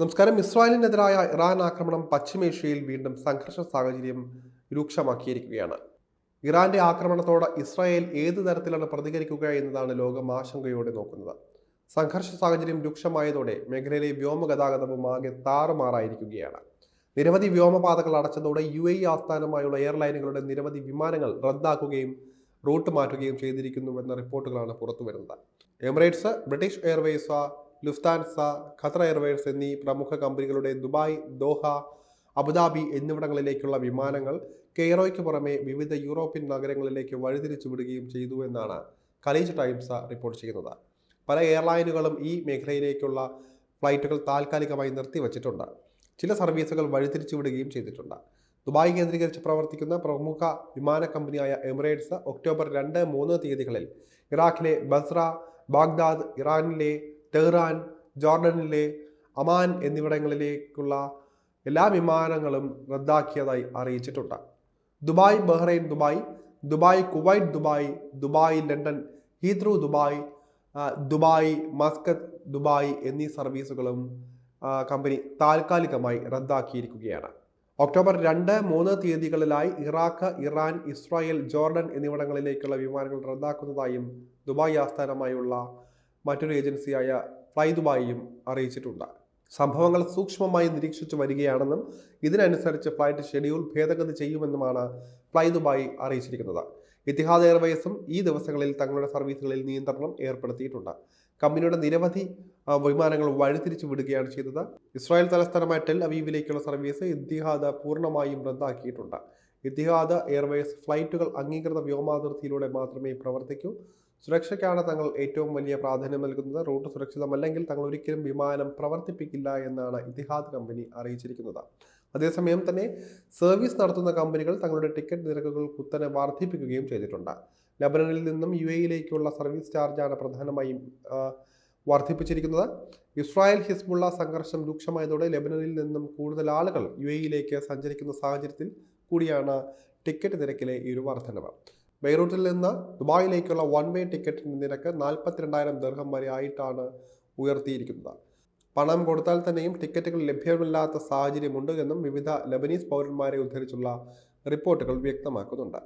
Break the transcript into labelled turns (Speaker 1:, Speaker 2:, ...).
Speaker 1: നമസ്കാരം. ഇസ്രായേലിനെതിരായ ഇറാൻ ആക്രമണം പശ്ചിമേഷ്യയിൽ വീണ്ടും സംഘർഷ സാഹചര്യം രൂക്ഷമാക്കിയിരിക്കുകയാണ്. ഇറാന്റെ ആക്രമണത്തോട് ഇസ്രായേൽ ഏത് തരത്തിലാണ് പ്രതികരിക്കുക എന്നതാണ് ലോകം ആശങ്കയോടെ നോക്കുന്നത്. സംഘർഷ സാഹചര്യം രൂക്ഷമായതോടെ മേഖലയിലെ വ്യോമ ഗതാഗതവും ആകെ താറുമാറായിരിക്കുകയാണ്. നിരവധി വ്യോമപാതകൾ അടച്ചതോടെ യു എ ആസ്ഥാനമായുള്ള എയർലൈനുകളുടെ നിരവധി വിമാനങ്ങൾ റദ്ദാക്കുകയും റൂട്ട് മാറ്റുകയും ചെയ്തിരിക്കുന്നുവെന്ന റിപ്പോർട്ടുകളാണ് പുറത്തുവരുന്നത്. Emirates British Airways Lufthansa Qatar Airways എന്നീ പ്രമുഖ കമ്പനികളുടെ ദുബായ് ദോഹ അബുദാബി എന്നിവിടങ്ങളിലേക്കുള്ള വിമാനങ്ങൾ കെയ്റോയ്ക്ക് പുറമെ വിവിധ യൂറോപ്യൻ നഗരങ്ങളിലേക്ക് വഴിതിരിച്ചു വിടുകയും ചെയ്തു എന്നാണ് കലീജ് ടൈംസ് റിപ്പോർട്ട് ചെയ്യുന്നത്. പല എയർലൈനുകളും ഈ മേഖലയിലേക്കുള്ള ഫ്ലൈറ്റുകൾ താൽക്കാലികമായി നിർത്തിവച്ചിട്ടുണ്ട്. ചില സർവീസുകൾ വഴിതിരിച്ചു വിടുകയും ചെയ്തിട്ടുണ്ട്. ദുബായ് കേന്ദ്രീകരിച്ച് പ്രവർത്തിക്കുന്ന പ്രമുഖ വിമാന കമ്പനിയായ എമിറേറ്റ്സ് ഒക്ടോബർ രണ്ട് മൂന്ന് തീയതികളിൽ ഇറാഖിലെ ബസ്ര ബാഗ്ദാദ് ഇറാനിലെ ടെഹ്റാൻ ജോർഡനിലെ അമാൻ എന്നിവിടങ്ങളിലേക്കുള്ള എല്ലാ വിമാനങ്ങളും റദ്ദാക്കിയതായി അറിയിച്ചിട്ടുണ്ട്. Dubai Bahrain Dubai Dubai Kuwait Dubai Dubai London Heathrow Dubai Dubai Muscat Dubai എന്നീ സർവീസുകളും കമ്പനി താൽക്കാലികമായി റദ്ദാക്കിയിരിക്കുകയാണ്. ഒക്ടോബർ രണ്ട് മൂന്ന് തീയതികളിലായി ഇറാഖ് ഇറാൻ ഇസ്രായേൽ ജോർഡൻ എന്നിവിടങ്ങളിലേക്കുള്ള വിമാനങ്ങൾ റദ്ദാക്കുന്നതായും ദുബായ് ആസ്ഥാനമായുള്ള മറ്റൊരു ഏജൻസിയായ ഫ്ലൈ ദുബായിയും അറിയിച്ചിട്ടുണ്ട്. സംഭവങ്ങൾ സൂക്ഷ്മമായി നിരീക്ഷിച്ചു വരികയാണെന്നും ഇതിനനുസരിച്ച് ഫ്ലൈറ്റ് ഷെഡ്യൂൾ ഭേദഗതി ചെയ്യുമെന്നുമാണ് ഫ്ലൈ ദുബായ് അറിയിച്ചിരിക്കുന്നത്. ഇത്തിഹാദ് എയർവേസും ഈ ദിവസങ്ങളിൽ തങ്ങളുടെ സർവീസുകളിൽ നിയന്ത്രണം ഏർപ്പെടുത്തിയിട്ടുണ്ട്. കമ്പനിയുടെ നിരവധി വിമാനങ്ങൾ വഴിതിരിച്ചു വിടുകയാണ് ചെയ്തത്. ഇസ്രായേൽ തലസ്ഥാനമായ ടെൽ അവീവിലേക്കുള്ള സർവീസ് ഇത്തിഹാദ് പൂർണമായും റദ്ദാക്കിയിട്ടുണ്ട്. ഇത്തിഹാദ് എയർവേസ് ഫ്ലൈറ്റുകൾ അംഗീകൃത വ്യോമാതിർത്തിയിലൂടെ മാത്രമേ പ്രവർത്തിക്കൂ. സുരക്ഷയ്ക്കാണ് തങ്ങൾ ഏറ്റവും വലിയ പ്രാധാന്യം നൽകുന്നത്. റൂട്ട് സുരക്ഷിതമല്ലെങ്കിൽ തങ്ങൾ ഒരിക്കലും വിമാനം പ്രവർത്തിപ്പിക്കില്ല എന്നാണ് ഇത്തിഹാദ് കമ്പനി അറിയിച്ചിരിക്കുന്നത്. അതേസമയം തന്നെ സർവീസ് നടത്തുന്ന കമ്പനികൾ തങ്ങളുടെ ടിക്കറ്റ് നിരക്കുകൾ കുത്തനെ വർദ്ധിപ്പിക്കുകയും ചെയ്തിട്ടുണ്ട്. ലബനനിൽ നിന്നും യു എയിലേക്കുള്ള സർവീസ് ചാർജാണ് പ്രധാനമായും വർദ്ധിപ്പിച്ചിരിക്കുന്നത്. ഇസ്രായേൽ ഹിസ്ബുള്ള സംഘർഷം രൂക്ഷമായതോടെ ലബനനിൽ നിന്നും കൂടുതൽ ആളുകൾ യു എയിലേക്ക് സഞ്ചരിക്കുന്ന സാഹചര്യത്തിൽ കൂടിയാണ് ടിക്കറ്റ് നിരക്കിലെ ഈ ഒരു വർധനവ്. ബെയ്റൂട്ടിൽ നിന്ന് ദുബായിലേക്കുള്ള വൺ വേ ടിക്കറ്റിന്റെ നിരക്ക് നാൽപ്പത്തിരണ്ടായിരം ദീർഘം വരെ ആയിട്ടാണ് ഉയർത്തിയിരിക്കുന്നത്. പണം കൊടുത്താൽ തന്നെയും ടിക്കറ്റുകൾ ലഭ്യമല്ലാത്ത സാഹചര്യമുണ്ട് എന്നും വിവിധ ലബനീസ് പൗരന്മാരെ ഉദ്ധരിച്ചുള്ള റിപ്പോർട്ടുകൾ വ്യക്തമാക്കുന്നുണ്ട്.